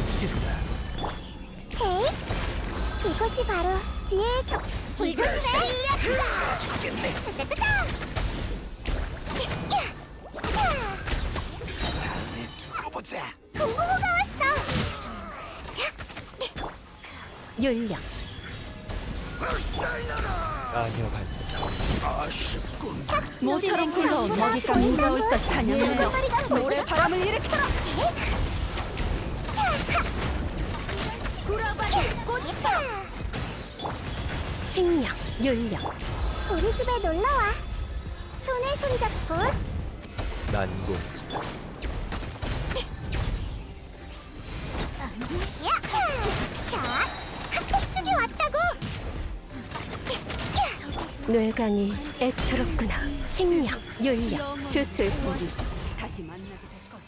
움직인다. 헤이, 이것이 바로 지혜의 적. 불조심해. 따따따. 두고 보자. 공부호가 왔어. 윤령 아녀 반성. 아쉽군. 모처럼 굴러온 먹이가 물어올 것 사냥하여 모래 바람을 일으켜라. 칭령 윤령 우리 집에 놀러 와. 손에 손잡고 난공. 뇌강이 애처롭구나. 식량, 윤력, 주술보기. 다시 만나게 될 거야.